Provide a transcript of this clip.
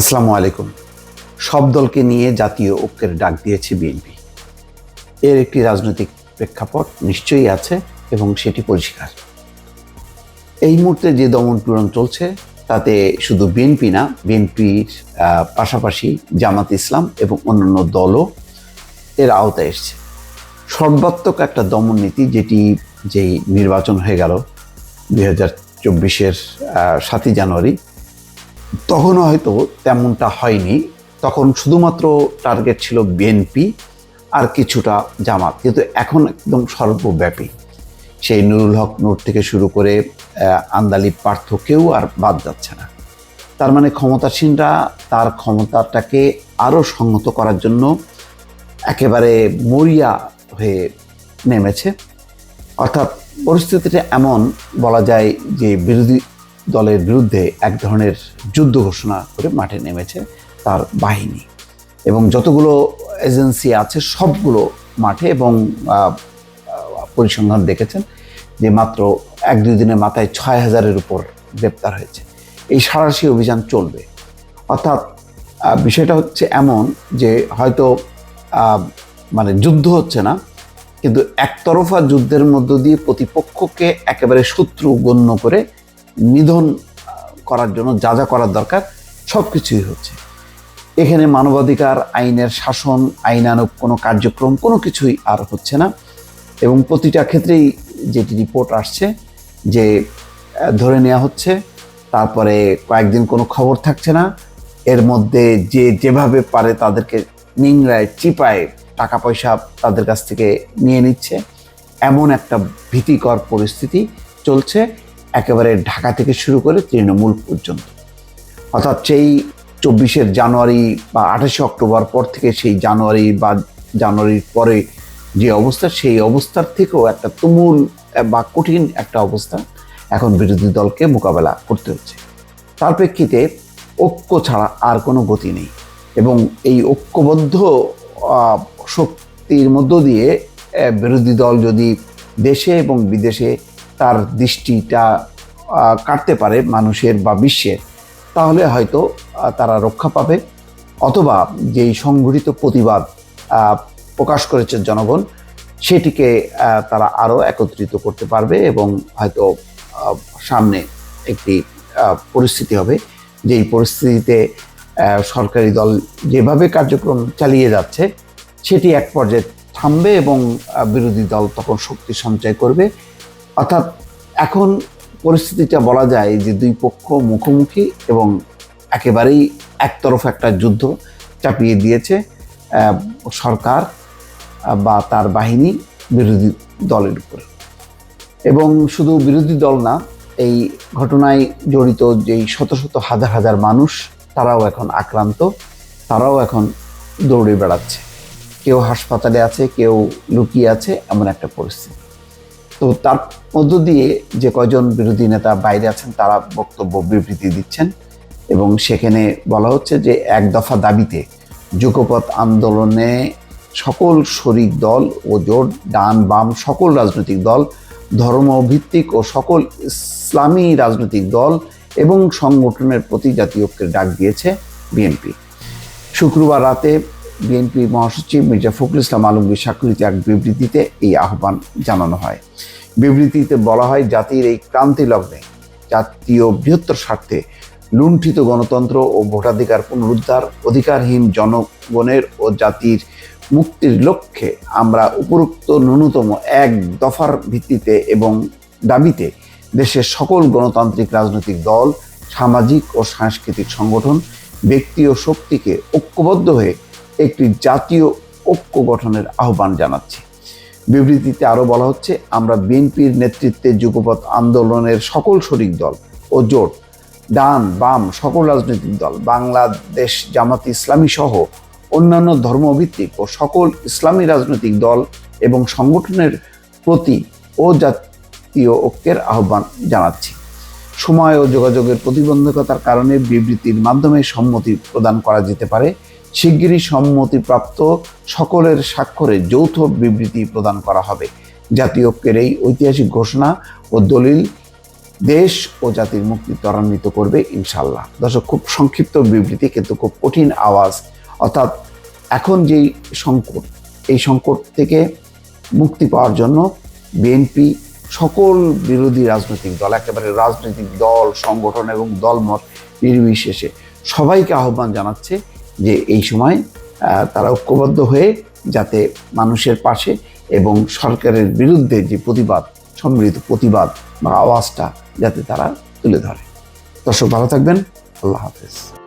আসসালামু আলাইকুম। সব দলকে নিয়ে জাতীয় ঐক্যের ডাক দিয়েছে বিএনপি। এর একটি রাজনৈতিক প্রেক্ষাপট নিশ্চয়ই আছে এবং সেটি পরিষ্কার। এই মুহূর্তে যে দমন পীড়ন চলছে, তাতে শুধু বিএনপি না, বিএনপির পাশাপাশি জামাত ইসলাম এবং অন্যান্য দলও এর আওতায় এসছে। সর্বাত্মক একটা দমন নীতি যেটি যেই নির্বাচন হয়ে গেল দুই হাজার চব্বিশের সাতই জানুয়ারি তখনও হয়তো তেমনটা হয়নি। তখন শুধুমাত্র টার্গেট ছিল বিএনপি আর কিছুটা জামাত। কিন্তু এখন একদম সর্বব্যাপী। সেই নুরুল হক নোট থেকে শুরু করে আন্দালি পার্থ কেউ আর বাদ যাচ্ছে না। তার মানে ক্ষমতাসীনরা তার ক্ষমতাটাকে আরও সংহত করার জন্য একেবারে মরিয়া হয়ে নেমেছে। অর্থাৎ পরিস্থিতিটা এমন বলা যায় যে বিরোধী দলের বিরুদ্ধে এক ধরনের যুদ্ধ ঘোষণা করে মাঠে নেমেছে তার বাহিনী। এবং যতগুলো এজেন্সি আছে সবগুলো মাঠে এবং পরিসংখ্যান দেখেছেন যে মাত্র এক দুই দিনের মাথায় ছয় হাজারের উপর গ্রেপ্তার হয়েছে। এই সারাশি অভিযান চলবে। অর্থাৎ বিষয়টা হচ্ছে এমন যে হয়তো মানে যুদ্ধ হচ্ছে না, কিন্তু একতরফা যুদ্ধের মধ্য দিয়ে প্রতিপক্ষকে একেবারে শত্রু গণ্য করে নিধন করার জন্য যা যা করার দরকার, সব কিছুই হচ্ছে। এখানে মানবাধিকার আইনের শাসন আইনানুক কোনো কার্যক্রম, কোনো কিছুই আর হচ্ছে না। এবং প্রতিটা ক্ষেত্রেই যেটি রিপোর্ট আসছে যে ধরে নেওয়া হচ্ছে, তারপরে কয়েকদিন কোনো খবর থাকছে না। এর মধ্যে যে যেভাবে পারে তাদেরকে নিংড়ায়, চিপায় টাকা পয়সা তাদের কাছ থেকে নিয়ে নিচ্ছে। এমন একটা ভীতিকর পরিস্থিতি চলছে। একেবারে ঢাকা থেকে শুরু করে তৃণমূল পর্যন্ত। অর্থাৎ সেই চব্বিশের জানুয়ারি বা আঠাশে অক্টোবর পর থেকে সেই জানুয়ারি বা জানুয়ারির পরে যে অবস্থা, সেই অবস্থার থেকেও একটা তুমুল বা কঠিন একটা অবস্থা এখন বিরোধী দলকে মোকাবেলা করতে হচ্ছে। তার প্রেক্ষিতে ঐক্য ছাড়া আর কোনো গতি নেই এবং এই ঐক্যবদ্ধ শক্তির মধ্য দিয়ে বিরোধী দল যদি দেশে এবং বিদেশে তার দৃষ্টিটা কাটতে পারে মানুষের বা বিশ্বের তাহলে হয়তো তারা রক্ষা পাবে। অথবা যেই সংগঠিত প্রতিবাদ প্রকাশ করেছে জনগণ, সেটিকে তারা আরও একত্রিত করতে পারবে এবং হয়তো সামনে একটি পরিস্থিতি হবে। যেই পরিস্থিতিতে সরকারি দল যেভাবে কার্যক্রম চালিয়ে যাচ্ছে, সেটি এক পর্যায়ে থামবে এবং বিরোধী দল তখন শক্তি সঞ্চয় করবে। অর্থাৎ এখন পরিস্থিতিটা বলা যায় যে দুই পক্ষ মুখোমুখি এবং একেবারেই একতরফ একটা যুদ্ধ চাপিয়ে দিয়েছে সরকার বা তার বাহিনী বিরোধী দলের উপর। এবং শুধু বিরোধী দল না, এই ঘটনায় জড়িত যেই শত শত হাজার হাজার মানুষ, তারাও এখন আক্রান্ত, তারাও এখন দৌড়ে বেড়াচ্ছে। কেউ হাসপাতালে আছে, কেউ লুকিয়ে আছে, এমন একটা পরিস্থিতি। তো তার মধ্য দিয়ে যে কয়জন বিরোধী নেতা বাইরে আছেন, তারা বক্তব্য বিবৃতি দিচ্ছেন এবং সেখানে বলা হচ্ছে যে এক দফা দাবিতে যুগপথ আন্দোলনে সকল শরিক দল ও জোট, ডান বাম সকল রাজনৈতিক দল, ধর্মভিত্তিক ও সকল ইসলামী রাজনৈতিক দল এবং সংগঠনের প্রতি জাতীয় ডাক দিয়েছে বিএনপি। শুক্রবার রাতে বিএনপি মহাসচিব মির্জা ফখরুল ইসলাম আলমগীর স্বাক্ষরিত এক বিবৃতিতে এই আহ্বান জানানো হয়। বিবৃতিতে বলা হয়, জাতির এই ক্রান্তি লগ্নে জাতীয় বৃহত্তর স্বার্থে লুণ্ঠিত গণতন্ত্র ও ভোটাধিকার পুনরুদ্ধার অধিকারহীন জনগণের ও জাতির মুক্তির লক্ষ্যে আমরা উপরোক্ত ন্যূনতম এক দফার ভিত্তিতে এবং দাবিতে দেশের সকল গণতান্ত্রিক রাজনৈতিক দল, সামাজিক ও সাংস্কৃতিক সংগঠন, ব্যক্তি ও শক্তিকে ঐক্যবদ্ধ হয়ে একটি জাতীয় ঐক্য গঠনের আহ্বান জানাচ্ছি। বিবৃতিতে আরও বলা হচ্ছে, আমরা বিএনপির নেতৃত্বে যুগপথ আন্দোলনের সকল শরিক দল ও জোট, ডান, বাম সকল রাজনৈতিক দল, বাংলাদেশ জামাত ইসলামী সহ অন্যান্য ধর্মভিত্তিক ও সকল ইসলামী রাজনৈতিক দল এবং সংগঠনের প্রতি ও জাতীয় ঐক্যের আহ্বান জানাচ্ছি। সময় ও যোগাযোগের প্রতিবন্ধকতার কারণে বিবৃতির মাধ্যমে সম্মতি প্রদান করা যেতে পারে। শিগগিরই সম্মতিপ্রাপ্ত সকলের স্বাক্ষরে যৌথ বিবৃতি প্রদান করা হবে। জাতীয় ঐক্যের এই ঐতিহাসিক ঘোষণা ও দলিল দেশ ও জাতির মুক্তি ত্বরান্বিত করবে ইনশাল্লাহ দর্শক, খুব সংক্ষিপ্ত বিবৃতি কিন্তু খুব কঠিন আওয়াজ। অর্থাৎ এখন যেই সংকট, এই সংকট থেকে মুক্তি পাওয়ার জন্য বিএনপি সকল বিরোধী রাজনৈতিক দল, একেবারে রাজনৈতিক দল, সংগঠন এবং দলমত নির্বিশেষে সবাইকে আহ্বান জানাচ্ছে যে এই সময় তারা ঐক্যবদ্ধ হয়ে যাতে মানুষের পাশে এবং সরকারের বিরুদ্ধে যে প্রতিবাদ, সম্মিলিত প্রতিবাদ বা আওয়াজটা যাতে তারা তুলে ধরে। দর্শক ভালো থাকবেন। আল্লাহ হাফেজ।